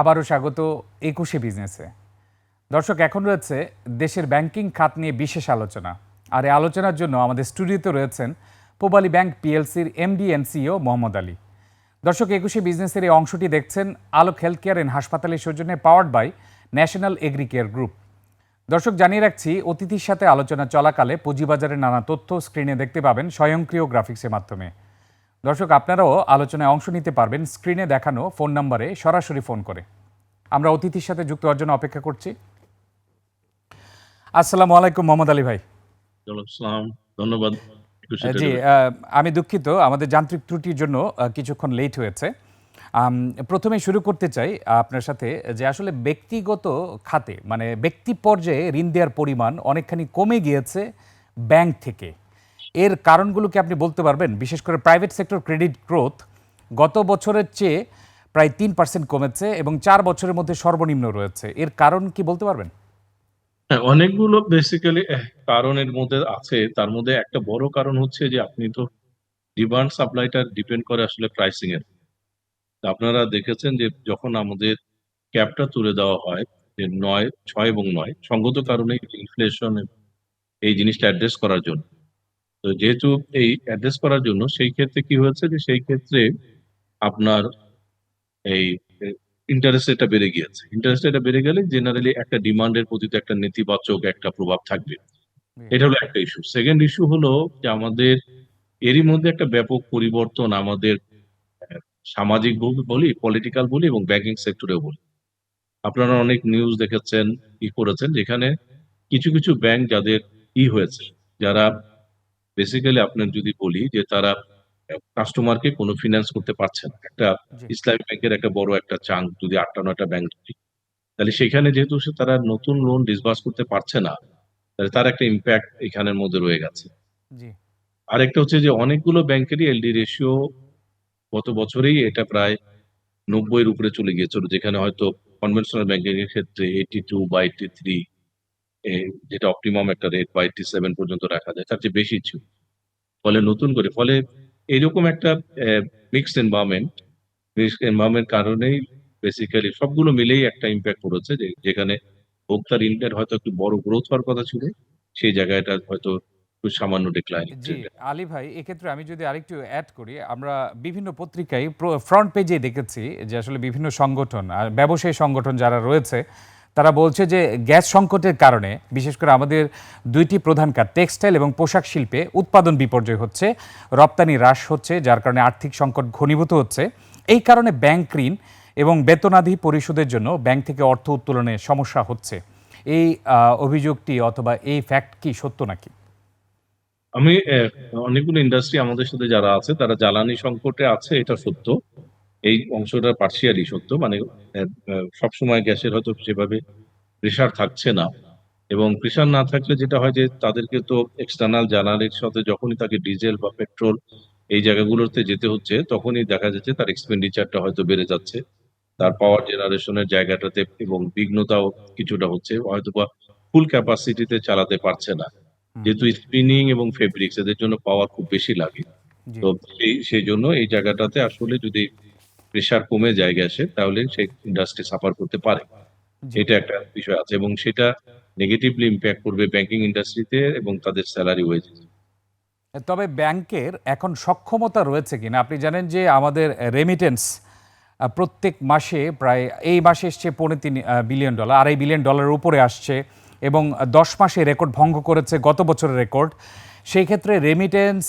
আবারও স্বাগত একুশে বিজনেসে। দর্শক, এখন রয়েছে দেশের ব্যাংকিং খাত নিয়ে বিশেষ আলোচনা। আর এই আলোচনার জন্য আমাদের স্টুডিওতে রয়েছেন Pubali bank পিএলসির MD and CEO Mohammad Ali. দর্শক, একুশে বিজনেসের এই অংশটি দেখছেন আলোক হেলথ কেয়ার অ্যান্ড হাসপাতালের সৌজন্যে powered by national agri care group. দর্শক, জানিয়ে রাখছি, অতিথির সাথে আলোচনা চলাকালে পুঁজিবাজারের নানা তথ্য স্ক্রিনে দেখতে পাবেন স্বয়ংক্রিয় গ্রাফিক্সের মাধ্যমে। দর্শক আপনারাও আলোচনায় অংশ নিতে পারবেন। স্ক্রিনে দেখানো ফোন নম্বরে সরাসরি ফোন করে। আমরা অতিথির সাথে যুক্ত হওয়ার জন্য অপেক্ষা করছি। আসসালামু আলাইকুম মোহাম্মদ আলী ভাই। ধন্যবাদ। জি আমি দুঃখিত আমাদের যান্ত্রিক ত্রুটির জন্য কিছুক্ষণ লেট হয়েছে। প্রথমে শুরু করতে চাই আপনার সাথে যে আসলে ব্যক্তিগত খাতে মানে ব্যক্তি পর্যায়ে ঋণ দেওয়ার পরিমাণ অনেকখানি কমে গিয়েছে ব্যাংক থেকে। এর কারণগুলো কি আপনি বলতে পারবেন? বিশেষ করে প্রাইভেট সেক্টর ক্রেডিট গ্রোথ গত বছরের চেয়ে প্রায় তিন পার্সেন্ট কমেছে এবং চার বছরের মধ্যে সর্বনিম্ন রয়েছে। এর কারণ কি বলতে পারবেন? হ্যাঁ অনেকগুলো বেসিক্যালি কারণের মধ্যে আছে। তার মধ্যে একটা বড় কারণ হচ্ছে যে আপনি তো ডিমান্ড সাপ্লাইটা ডিপেন্ড করে আসলে প্রাইসিং এর আপনারা দেখেছেন যে যখন আমাদের ক্যাপটা তুলে দেওয়া হয়, যে নয়, ছয় এবং নয়, সঙ্গত কারণে ইনফ্লেশন এই জিনিসটা অ্যাড্রেস করার জন্য। তো যেহেতু এই অ্যাড্রেস করার জন্য সেই ক্ষেত্রে কি হয়েছে যে সেই ক্ষেত্রে আপনার এই ইন্টারেস্ট রেটটা বেড়ে গিয়েছে। ইন্টারেস্ট রেটটা বেড়ে গেলে জেনারেলি একটা ডিমান্ডের প্রতি তো একটা নেতিবাচক একটা প্রভাব থাকবে। এটা হলো একটা ইস্যু সেকেন্ড ইস্যু হলো যে আমাদের এরই মধ্যে একটা ব্যাপক পরিবর্তন আমাদের সামাজিক বল- বলি পলিটিক্যাল বলি এবং ব্যাংকিং সেক্টরেও বলি। আপনারা অনেক নিউজ দেখেছেন ই করেছেন যেখানে কিছু কিছু ব্যাংক যাদের ই হয়েছে যারা বেসিক্যালি আপনার যদি বলি যে তারা কাস্টমারকে কোনো ফিনান্স করতে পারছে না। একটা। ইসলামী ব্যাংকের একটা বড় একটা চাঙ্ক যদি আটটা নয়টা ব্যাংক ধরি তাহলে সেখানে যেহেতু সে তারা নতুন লোন ডিসবার্স করতে পারছে না তাহলে তার একটা ইম্প্যাক্ট এখানের মধ্যে রয়ে গেছে। আরেকটা হচ্ছে যে অনেকগুলো ব্যাংকেরই এলডি রেশিও গত বছরেই এটা প্রায় নব্বইয়ের উপরে চলে গিয়েছিল যেখানে হয়তো কনভেনশনাল ব্যাংকিং এর ক্ষেত্রে এইটি টু বা এইটি থ্রি যেটা অপটিমাম একটা রেট বা এইটি সেভেন পর্যন্ত রাখা যায় তার চেয়ে বেশি ছিল। ফলে নতুন করে ফলে এরকম একটা মিক্সড এনভায়রনমেন্ট মিক্সড এনভায়রনমেন্ট কারণেই বেসিক্যালি সবগুলো মিলেই একটা ইম্প্যাক্ট পড়েছে যে যেখানে ভোক্তার ইনকাম হয়তো একটু বড় গ্রোথ হওয়ার কথা ছিল সেই জায়গাটা হয়তো সামান্য ডিক্লাইন জি আলী ভাই এক্ষেত্রে আমি যদি আরেকটু অ্যাড করি আমরা বিভিন্ন পত্রিকায় ফ্রন্ট পেজে দেখেছি যে আসলে বিভিন্ন সংগঠন আর ব্যবসায়ী সংগঠন যারা রয়েছে তারা বলছে যে গ্যাস সংকটের কারণে, বিশেষ করে আমাদের দুইটি প্রধান কাজ টেক্সটাইল এবং পোশাক শিল্পে উৎপাদন বিপর্যয় হচ্ছে, রপ্তানি হ্রাস হচ্ছে, যার কারণে আর্থিক সংকট ঘনীভূত হচ্ছে। এই কারণে ব্যাংক ঋণ এবং বেতনাধি পরিশোধের জন্য ব্যাংক থেকে অর্থ উত্তোলনে সমস্যা হচ্ছে। এই অভিযোগটি অথবা এই ফ্যাক্ট কি সত্য নাকি? আমি অনেকগুলো ইন্ডাস্ট্রি আমাদের সাথে যারা আছে, তারা জ্বালানি সংকটে আছে, এটা সত্য। এই অংশটা পার্সিয়ালি সত্য মানে সবসময় গ্যাসের হয়তো সেভাবে প্রেশার থাকছে না এবং প্রেশার না থাকলে যেটা হয় যে তাদেরকে তো এক্সটার্নাল জ্বালানির সাথে যখনই তাকে ডিজেল বা পেট্রোল এই জায়গাগুলোতে যেতে হচ্ছে তখনই দেখা যাচ্ছে তার এক্সপেন্ডিচারটা হয়তো বেড়ে যাচ্ছে। তার পাওয়ার জেনারেশনের জায়গাটাতে এবং বিঘ্নতাও কিছুটা হচ্ছে হয়তো বা ফুল ক্যাপাসিটিতে চালাতে পারছে না। যেহেতু স্পিনিং এবং ফেব্রিক্স এদের জন্য পাওয়ার খুব বেশি লাগে। তো সেই সেই জন্য এই জায়গাটাতে আসলে যদি প্রেশার কমে যায় গ্যাসের তাহলে সেই ইন্ডাস্ট্রি সাফার করতে পারে। এটা একটা বিষয় আছে এবং সেটা নেগেটিভলি ইম্প্যাক্ট করবে ব্যাংকিং ইন্ডাস্ট্রিতে এবং তাদের স্যালারি ওয়েজেস তবে ব্যাংকের এখন সক্ষমতা রয়েছে কিনা? আপনি জানেন যে আমাদের রেমিটেন্স প্রত্যেক মাসে প্রায় এই মাসে এসছে পৌনে তিন বিলিয়ন ডলার আড়াই বিলিয়ন ডলারের উপরে আসছে এবং দশ মাসে রেকর্ড ভঙ্গ করেছে গত বছরের রেকর্ড সেই ক্ষেত্রে রেমিটেন্স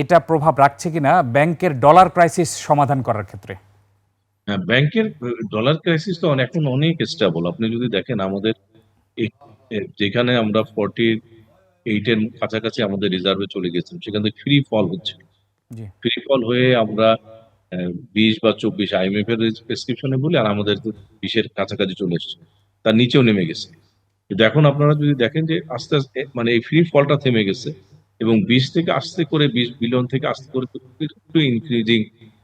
এটা প্রভাব রাখছে কিনা? ব্যাংকের ডলার ক্রাইসিস সমাধান করার ক্ষেত্রে। হ্যাঁ ব্যাংকের ডলার ক্রাইসিস তো এখন অনেক স্টেবল আপনি যদি দেখেন আমাদের যেখানে আমরা ফর্টি এইটের কাছাকাছি আমাদের রিজার্ভে চলে গেছিলাম সেখান থেকে ফ্রি ফল হচ্ছে। ফ্রি ফল হয়ে আমরা বিশ বা চব্বিশ আইএমএফ এর প্রেসক্রিপশনে বলি আর আমাদের বিশের কাছাকাছি চলে এসছে। তার নিচেও নেমে গেছে। কিন্তু এখন আপনারা যদি দেখেন যে আস্তে আস্তে মানে এই ফ্রি ফলটা থেমে গেছে এবং বিশ থেকে আস্তে করে বিশ বিলিয়ন থেকে আস্তে করে একটু ইনক্রিজিং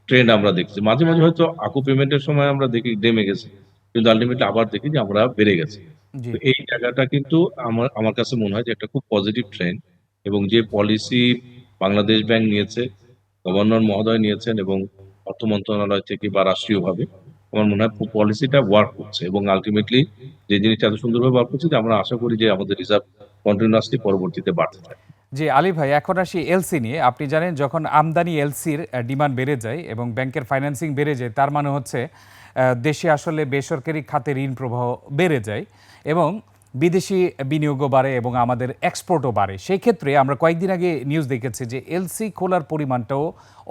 ট্রেন্ড আমরা দেখছি। মাঝে মাঝে হয়তো আকু পেমেন্টের সময় আমরা দেখি নেমে গেছে। কিন্তু আলটিমেটলি আবার দেখি যে আমরা বেড়ে গেছে। এই জায়গাটা কিন্তু আমার আমার কাছে মনে হয় যে একটা খুব পজিটিভ ট্রেন্ড এবং যে পলিসি বাংলাদেশ ব্যাংক নিয়েছে গভর্নর মহোদয় নিয়েছেন এবং অর্থ মন্ত্রণালয় থেকে বা রাষ্ট্রীয়ভাবে আমার মনে হয় পলিসিটা ওয়ার্ক করছে এবং আলটিমেটলি যে জিনিসটা এত সুন্দরভাবে ওয়ার্ক করছে যে আমরা আশা করি যে আমাদের রিজার্ভ কন্টিনিউয়াসলি পরবর্তীতে বাড়তে থাকে জি আলী ভাই, এখন আসি এলসি নিয়ে। আপনি জানেন, যখন আমদানি এলসির ডিমান্ড বেড়ে যায় এবং ব্যাংকের ফাইন্যান্সিং বেড়ে যায়, তার মানে হচ্ছে দেশে আসলে বেসরকারি খাতে ঋণ প্রবাহ বেড়ে যায় এবং বিদেশি বিনিয়োগও বাড়ে এবং আমাদের এক্সপোর্টও বাড়ে। সেই ক্ষেত্রে আমরা কয়েকদিন আগে নিউজ দেখেছি যে এলসি খোলার পরিমাণটাও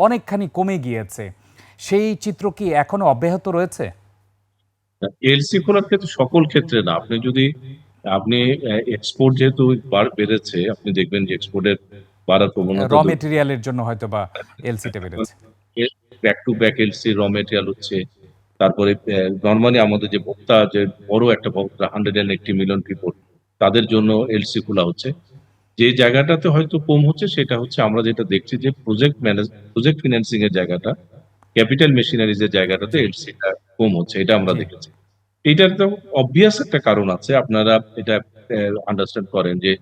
অনেকখানি কমে গিয়েছে। সেই চিত্র কি এখনও অব্যাহত রয়েছে? এলসি খোলার ক্ষেত্রে সকল ক্ষেত্রে না। আপনি যদি আপনি এক্সপোর্ট যেহেতু বেড়েছে আপনি দেখবেন যে এক্সপোর্টের বাড়ার প্রবণতা র মেটেরিয়ালের জন্য হয়তো বা এলসিটা বেড়েছে। Back to back LC raw material হচ্ছে। তারপরে নর্মালি আমাদের যে ভোক্তা যে বড় একটা ভোক্তা hundred and eighty million people তাদের জন্য এলসি খোলা হচ্ছে। যে জায়গাটাতে হয়তো কম হচ্ছে সেটা হচ্ছে আমরা যেটা দেখছি যে প্রজেক্ট ম্যানেজ প্রজেক্ট ফিনান্সিং এর জায়গাটা ক্যাপিটাল মেশিনারিজ এর জায়গাটাতে এলসিটা কম হচ্ছে এটা আমরা দেখেছি। এটার তো অবভিয়াস একটা কারণ আছে। আপনারা এটা আন্ডারস্ট্যান্ড করেন যে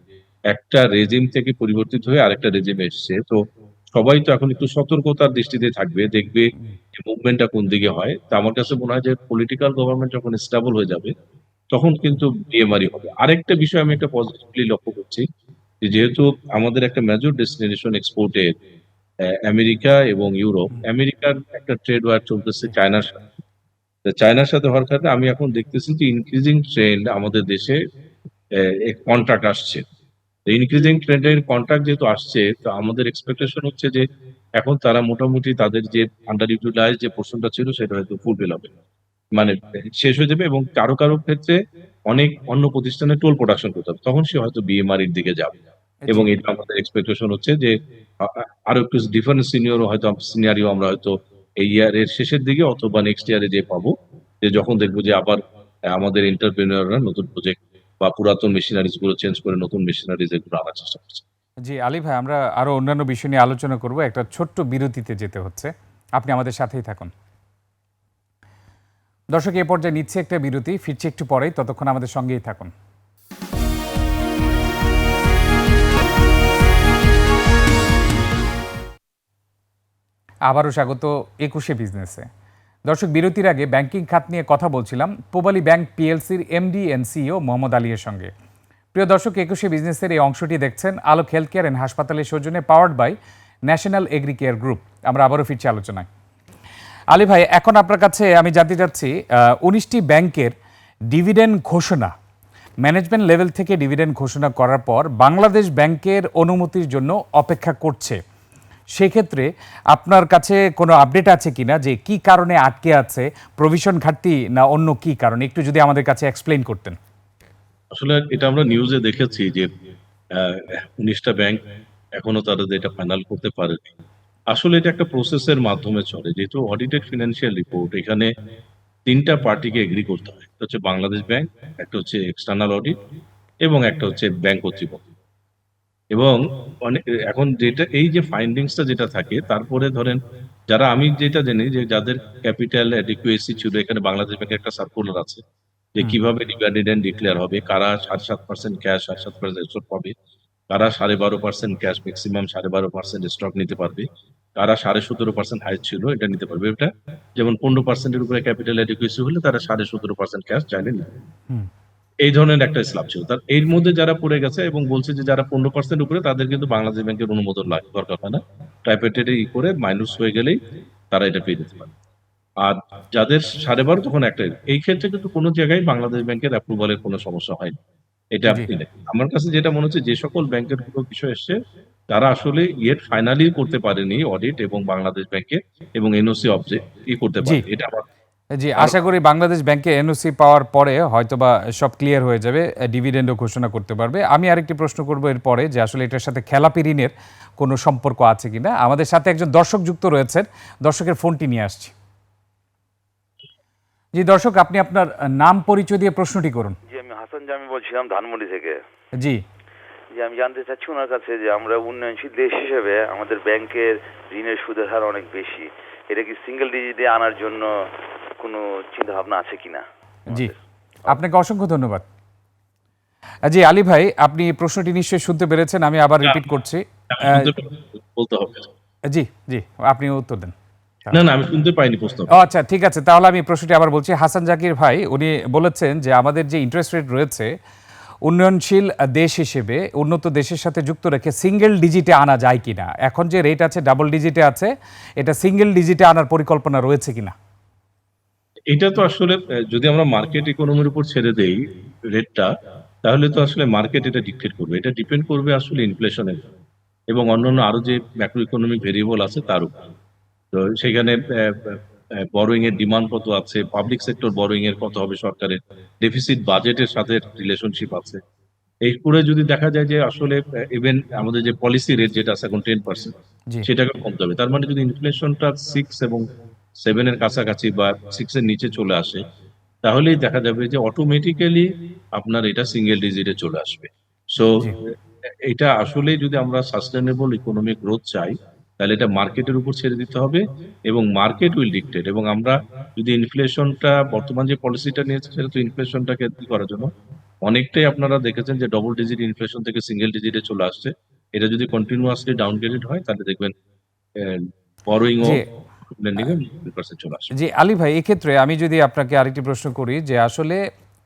একটা রেজিম থেকে পরিবর্তিত হয়ে আরেকটা রেজিম এসছে। তো সবাই তো এখন একটু সতর্কতার দৃষ্টিতে থাকবে, দেখবে মুভমেন্টটা কোন দিকে হয়। তা আমার কাছে মনে হয় যে পলিটিক্যাল গভর্নমেন্ট যখন স্টেবল হয়ে যাবে, তখন কিন্তু বিএমআরই হবে। আরেকটা বিষয় আমি একটা পজিটিভলি লক্ষ্য করছি, যে যেহেতু আমাদের একটা মেজর ডেস্টিনেশন এক্সপোর্টে আমেরিকা এবং ইউরোপ, আমেরিকার একটা ট্রেড ওয়ার চলতেছে, চায়নার সাথে। চায়নার সাথে হওয়ার কারণে আমি এখন দেখতেছি যে ইনক্রিজিং ট্রেন্ড আমাদের দেশে কন্ট্রাক্ট আসছে। ইনক্রিজিং ট্রেন্ডের কন্ট্রাক্ট যেহেতু আসছে তো আমাদের এক্সপেকটেশন হচ্ছে যে এখন তারা মোটামুটি তাদের যে আন্ডার ইউটিলাইজ যে পোর্শনটা ছিল সেটা হয়তো ফুলফিল হবে। মানে শেষ হয়ে যাবে এবং কারও কারও ক্ষেত্রে অনেক অন্য প্রতিষ্ঠানে টোল প্রোডাকশন করতে হবে। তখন সে হয়তো বিএমআর এর দিকে যাবে। এবং এটা আমাদের এক্সপেকটেশন হচ্ছে যে আরও একটু ডিফারেন্ট সিনিয়র হয়তো সিনিয়রিও আমরা হয়তো এই ইয়ারের শেষের দিকে অথবা নেক্সট ইয়ারে যে পাবো, যে যখন দেখব যে আবার আমাদের এন্টারপ্রেনিয়ররা নতুন প্রজেক্ট বা পুরাতন মেশিনারিজগুলো চেঞ্জ করে নতুন মেশিনারিজ এগুলো আনার চেষ্টা করছে। জি, আলী ভাই, আমরা আরও অন্যান্য বিষয় নিয়ে আলোচনা করব। একটা ছোট্ট বিরতিতে যেতে হচ্ছে। আপনি আমাদের সাথেই থাকুন। দর্শক, এ পর্যায়ে নিচ্ছে একটা বিরতি, ফিরছে একটু পরেই, ততক্ষণ আমাদের সঙ্গেই থাকুন। আবারও স্বাগত একুশে বিজনেসে দর্শক, বিরতির আগে ব্যাংকিং খাত নিয়ে কথা বলছিলাম পোবালি ব্যাংক পিএলসির এমডি এন্ড সিইও মোহাম্মদ আলীর সঙ্গে। প্রিয় দর্শক, একুশে বিজনেসের এই অংশটি দেখছেন আলোক হেলথ কেয়ার অ্যান্ড হাসপাতালের সৌজন্যে powered by national agri care group আমরা আবারও ফিরছি আলোচনায়। আলী ভাই, এখন আপনার কাছে আমি জানতে চাচ্ছি উনিশটি ব্যাংকের ডিভিডেন্ড ঘোষণা। ম্যানেজমেন্ট লেভেল থেকে ডিভিডেন্ড ঘোষণা করার পর বাংলাদেশ ব্যাংকের অনুমতির জন্য অপেক্ষা করছে। সেক্ষেত্রে আপনার কাছে কোনো আপডেট আছে কিনা যে কি কারণে আটকে আছে প্রভিশন ঘাটতি না অন্য কি কারণে? একটু যদি আমাদের কাছে এক্সপ্লেইন করতেন। আসলে এটা আমরা নিউজে দেখেছি যে উনিশটা ব্যাংক এখনও তারা এটা ফাইনাল করতে পারেনি। আসলে এটা একটা প্রসেসের মাধ্যমে চলে। যেহেতু অডিটেড ফিনান্সিয়াল রিপোর্ট এখানে তিনটা পার্টিকে এগ্রি করতে হয়। একটা হচ্ছে বাংলাদেশ ব্যাংক একটা হচ্ছে এক্সটার্নাল অডিট এবং একটা হচ্ছে ব্যাংক কর্তৃপক্ষ। এবং অনেক এখন যেটা এই যে ফাইন্ডিংসটা যেটা থাকে তারপরে ধরেন যারা আমি যেটা জানি যে যাদের ক্যাপিটাল অ্যাডিকুয়েসি ছিল এখানে বাংলাদেশ ব্যাংকের একটা সার্কুলার আছে যে কীভাবে ডিভিডেন্ড ডিক্লেয়ার হবে কারা সাড়ে সাত পার্সেন্ট ক্যাশ সাড়ে সাত পার্সেন্ট স্টক পাবে কারা সাড়ে বারো পার্সেন্ট ক্যাশ ম্যাক্সিমাম সাড়ে বারো পার্সেন্ট স্টক নিতে পারবে কারা সাড়ে সতেরো পার্সেন্ট হাইট ছিল এটা নিতে পারবে। এটা যেমন পনেরো পার্সেন্টের উপরে ক্যাপিটাল অ্যাডিকুয়েসি হলে তারা সাড়ে সতেরো পার্সেন্ট ক্যাশ চাইলে নিতে। এই ধরনের একটা স্ল্যাব ছিল। তার এর মধ্যে যারা পড়ে গেছে এবং বলছে যে যারা পনেরো পার্সেন্ট উপরে তাদের কিন্তু বাংলাদেশ ব্যাংকের অনুমোদন লাগে দরকার হয় না। টাইপেটেড ই করে মাইনাস হয়ে গেলেই তারা এটা পেয়ে যেতে পারে। আর যাদের সাড়ে বারো তখন একটা এই ক্ষেত্রে কিন্তু কোনো জায়গায় বাংলাদেশ ব্যাংকের অ্যাপ্রুভালের কোনো সমস্যা হয়নি। এটা আপনি আমার কাছে যেটা মনে হচ্ছে যে সকল ব্যাংকের কোনো বিষয় এসছে তারা আসলে ইয়ের ফাইনালি করতে পারেনি অডিট এবং বাংলাদেশ ব্যাংকে এবং এনওসি অবজেক্ট ই করতে পারে এটা আমার জি আশা করি বাংলাদেশ ব্যাংকে এনওসি পাওয়ার পরে হয়তোবা সব ক্লিয়ার হয়ে যাবে ডিভিডেন্ডও ঘোষণা করতে পারবে। আমি আরেকটি প্রশ্ন করব এর পরে যে আসলে এটার সাথে খেলাপি ঋণের কোনো সম্পর্ক আছে কিনা। আমাদের সাথে একজন দর্শক যুক্ত রয়েছেন দর্শকের ফোনটি নিয়ে আসছি। জি দর্শক আপনি আপনার নাম পরিচয় দিয়ে প্রশ্নটি করুন। জি আমি হাসান জামি বলছিলাম ধানমন্ডি থেকে। জি। যে আমি জানতে চাচ্ছি ওনার কাছে যে আমরা উন্নয়নশীল দেশ হিসেবে আমাদের ব্যাংকের ঋণের সুদের হার অনেক বেশি। এটা কি সিঙ্গেল ডিজিটে আনার জন্য কোনো চিন্তা ভাবনা আছে কিনা? জি আপনাকে অসংখ্য ধন্যবাদ। জি আলী ভাই আপনি প্রশ্নটি নিশ্চয়ই শুনতে পেরেছেন আমি আবার রিপিট করছি। বলতে হবে। জি জি আপনি উত্তর দেন। না না আমি শুনতে পাইনি প্রস্তাব আচ্ছা ঠিক আছে তাহলে আমি প্রশ্নটি আবার বলছি। হাসান জাকির ভাই উনি বলেছেন যে আমাদের যে ইন্টারেস্ট রেট রয়েছে উন্নয়নশীল দেশ হিসেবে উন্নত দেশের সাথে যুক্ত রেখে সিঙ্গেল ডিজিটে আনা যায় কিনা? এখন যে রেট আছে ডাবল ডিজিটে আছে এটা সিঙ্গেল ডিজিটে আনার পরিকল্পনা রয়েছে কিনা? এটা তো আসলে যদি আমরা মার্কেট ইকোনমির উপর ছেড়ে দেই রেটটা তাহলে তো আসলে মার্কেট এটা ডিকটেট করবে। এটা ডিপেন্ড করবে আসলে ইনফ্লেশনের এবং অন্যান্য আরও যে ম্যাক্রো ইকোনমিক ভেরিয়েবল আছে তার উপর। তো সেখানে বরোয়িং এর ডিমান্ড কত আছে পাবলিক সেক্টর বরোয়িং এর কত হবে সরকারের ডেফিসিট বাজেটের সাথে রিলেশনশিপ আছে। এই করে যদি দেখা যায় যে আসলে ইভেন আমাদের যে পলিসি রেট যেটা আছে এখন টেন পার্সেন্ট সেটাকে কমতে হবে। তার মানে যদি ইনফ্লেশনটা সিক্স এবং সেভেন এর কাছাকাছি বা সিক্স এর নিচে চলে আসে তাহলেই দেখা যাবে যে অটোমেটিক্যালি আপনার এটা সিঙ্গেল ডিজিটে চলে আসবে। সো এটা আসলে যদি আমরা সাস্টেনেবল ইকোনমিক গ্রোথ চাই তাহলে এটা মার্কেটের উপর ছেড়ে দিতে হবে এবং মার্কেট উইল ডিক্টেট এবং আমরা যদি ইনফ্লেশনটা বর্তমান যে পলিসিটা নিয়েছে সেটা তো ইনফ্লেশনটাকে করার জন্য অনেকটাই আপনারা দেখেছেন যে ডবল ডিজিট ইনফ্লেশন থেকে সিঙ্গেল ডিজিটে চলে আসছে। এটা যদি কন্টিনিউয়াসলি ডাউনগ্রেডেড হয় তাহলে দেখবেন বরোয়িং। লেন্ডিং এ পার্সেন্ট চলে আসবে জি আলী ভাই এক্ষেত্রে আমি যদি আপনাকে আরেকটি প্রশ্ন করি যে আসলে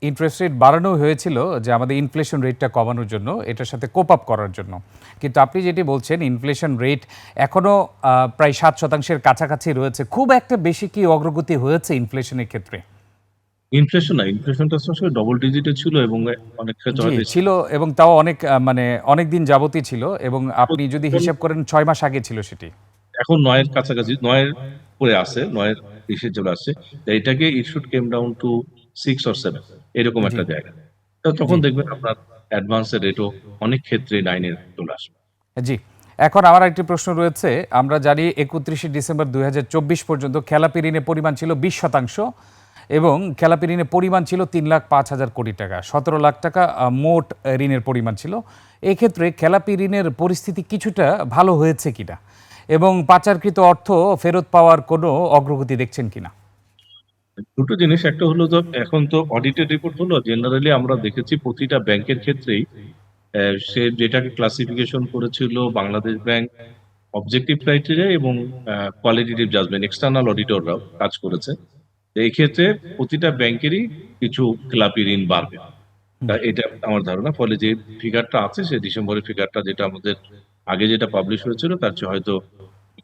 ইন্টারেস্ট রেট বাড়ানো হয়েছিল যে আমাদের ইনফ্লেশন রেটটা কমানোর জন্য এটার সাথে কোপ আপ করার জন্য। কিন্তু আপনি যেটি বলছেন ইনফ্লেশন রেট এখনও প্রায় সাত শতাংশের কাছাকাছি রয়েছে। খুব একটা বেশি কি অগ্রগতি হয়েছে ইনফ্লেশনের ক্ষেত্রে? ইনফ্লেশন না ইনফ্লেশনটা আসলে ডবল ডিজিটে ছিল এবং অনেক ক্ষেত্রে ছিল এবং তাও অনেক মানে অনেক দিন যাবতই ছিল এবং আপনি যদি হিসাব করেন ছয় মাস আগে ছিল সেটি। এখন নয়ের কাছাকাছি নয়ের পরে আছে নয়ের ইসে চলে আসছে। এটাকে it should came down to six or seven এরকম একটা জায়গা। তো তখন দেখবেন আপনার অ্যাডভান্সের রেটও অনেক ক্ষেত্রে নাইনের চলে আসবে। জি। এখন আমার একটি প্রশ্ন রয়েছে আমরা জানি একত্রিশে ডিসেম্বর দুই হাজার চব্বিশ পর্যন্ত খেলাপি ঋণের পরিমাণ ছিল বিশ শতাংশ এবং খেলাপি ঋণের পরিমাণ ছিল তিন লাখ পাঁচ হাজার কোটি টাকা সতেরো লাখ টাকা মোট ঋণের পরিমাণ ছিল। এক্ষেত্রে খেলাপি ঋণের পরিস্থিতি কিছুটা ভালো হয়েছে কিনা? এবং পাচারকৃত অর্থ ফেরত পাওয়ার কোনো অগ্রগতি দেখছেন কিনা? দুটো জিনিস একটা হলো তো এখন তো অডিটেড রিপোর্ট হলো জেনারেলি আমরা দেখেছি প্রতিটা ব্যাংকের ক্ষেত্রেই সে যেটাকে ক্লাসিফিকেশন করেছিল বাংলাদেশ ব্যাংক অবজেক্টিভ ক্রাইটেরিয়া এবং কোয়ালিটেটিভ জাজমেন্ট এক্সটার্নাল অডিটররাও কাজ করেছে। এই ক্ষেত্রে প্রতিটা ব্যাংকেরই কিছু খেলাপি ঋণ বাড়বে। এটা আমার ধারণা ফলে যে ফিগারটা আছে সে ডিসেম্বরের ফিগারটা যেটা আমাদের আগে যেটা পাবলিশ হয়েছিল, তার চেয়ে হয়তো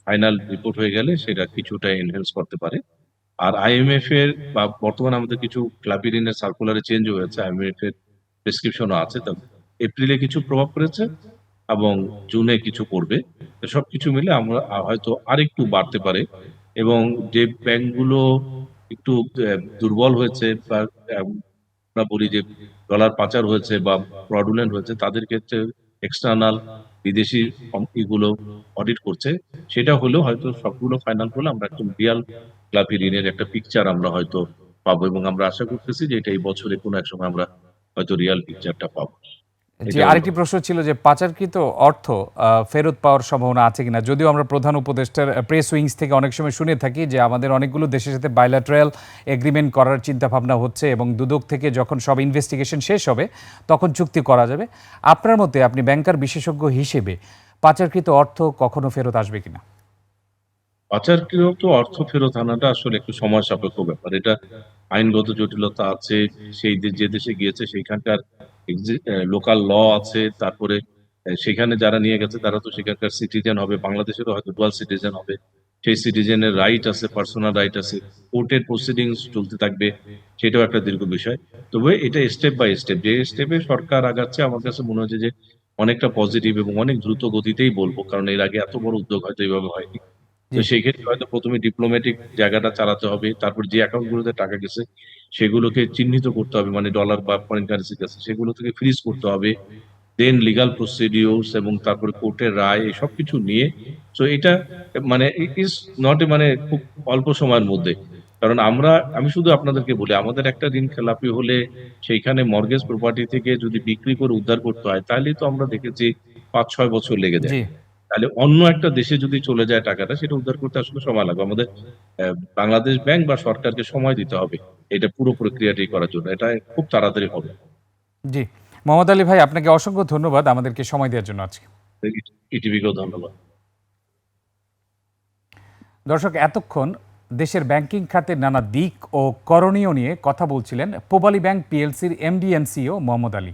ফাইনাল রিপোর্ট হয়ে গেলে সেটা কিছুটা এনহেন্স করতে পারে। আর আইএমএফ এর বা বর্তমানে আমাদের কিছু ক্লাবি ঋণের সার্কুলারে চেঞ্জ হয়েছে আইএমএফ এর প্রেসক্রিপশনও আছে, তো এপ্রিলে কিছু প্রভাব পড়েছে এবং জুনে কিছু পড়বে। সবকিছু মিলে আমরা হয়তো আরেকটু বাড়তে পারে এবং যে ব্যাংকগুলো একটু দুর্বল হয়েছে বা আমরা বলি যে ডলার পাচার হয়েছে বা ফ্রডুলেন্ট হয়েছে, তাদের ক্ষেত্রে এক্সটার্নাল বিদেশি কোম্পানিগুলো অডিট করছে, সেটা হলেও হয়তো সবগুলো ফাইনাল হলে আমরা একদম রিয়াল ক্লাবি ঋণের একটা পিকচার আমরা হয়তো পাবো এবং আমরা আশা করতেছি যে এটা এই বছরে কোনো এক সময় আমরা হয়তো রিয়াল পিকচারটা পাবো। জি আরেকটি প্রশ্ন ছিল যে পাচারকৃত অর্থ ফেরত পাওয়ার সম্ভাবনা আছে কিনা? যদিও আমরা প্রধান উপদেষ্টার প্রেস উইংস থেকে অনেক সময় শুনে থাকি যে আমাদের অনেকগুলো দেশের সাথে বাইলাট্রাল এগ্রিমেন্ট করার চিন্তা ভাবনা হচ্ছে এবং দুদক থেকে যখন সব ইনভেস্টিগেশন শেষ হবে তখন চুক্তি করা যাবে। আপনার মতে আপনি ব্যাংকার বিশেষজ্ঞ হিসেবে পাচারকৃত অর্থ কখনো ফেরত আসবে কিনা? পাচারকৃত অর্থ ফেরত আনাটা আসলে একটু সময় সাপেক্ষ ব্যাপার। এটা আইনগত জটিলতা আছে সেই যে দেশে গিয়েছে সেখানকার লোকাল ল আছে তারপরে সেখানে যারা নিয়ে গেছে তারা তো সেখানকার সিটিজেন হবে বাংলাদেশেরও হয়তো ডুয়াল সিটিজেন হবে। সেই সিটিজেনের রাইট আছে পার্সোনাল রাইট আছে কোর্টের প্রসিডিংস চলতে থাকবে সেটাও একটা দীর্ঘ বিষয়। তবে এটা স্টেপ বাই স্টেপ যে স্টেপে সরকার আগাচ্ছে আমার কাছে মনে হচ্ছে যে অনেকটা পজিটিভ এবং অনেক দ্রুত গতিতেই বলব কারণ এর আগে এত বড় উদ্যোগ হয়তো এইভাবে হয়নি। তো সেই ক্ষেত্রে হয়তো প্রথমে ডিপ্লোম্যাটিক জায়গাটা চালাতে হবে তারপর যে অ্যাকাউন্ট গুলোতে টাকা গেছে সেগুলোকে চিহ্নিত করতে হবে মানে ডলার বা ফরেন কারেন্সি গেছে সেগুলো থেকে ফ্রিজ করতে হবে। দেন লিগাল প্রসিডিওর্স এবং তারপরে কোর্টের রায়, এই সব কিছু নিয়ে। তো এটা মানে ইট ইজ নট এ মানে খুব অল্প সময়ের মধ্যে। কারণ আমরা, আমি শুধু আপনাদেরকে বলি, আমাদের একটা ঋণ খেলাপি হলে সেইখানে মর্গেজ প্রপার্টি থেকে যদি বিক্রি করে উদ্ধার করতে হয়, তাহলে তো আমরা দেখেছি পাঁচ ছয় বছর লেগে যায়। তাহলে অন্য একটা দেশে যদি চলে যায় টাকাটা সেটা উদ্ধার করতে আসলে সময় লাগবে। আমাদের বাংলাদেশ ব্যাংক বা সরকারকে সময় দিতে হবে এটা পুরো প্রক্রিয়াটি করার জন্য। এটা খুব তাড়াতাড়ি হবে। জি। মোহাম্মদ আলী ভাই আপনাকে অসংখ্য ধন্যবাদ আমাদেরকে সময় দেওয়ার জন্য আজকে। ইটিভিকেও ধন্যবাদ। দর্শক এতক্ষণ দেশের ব্যাংকিং খাতের নানা দিক ও করণীয় নিয়ে কথা বলছিলেন Pubali bank পিএলসির MD and CEO Mohammad Ali.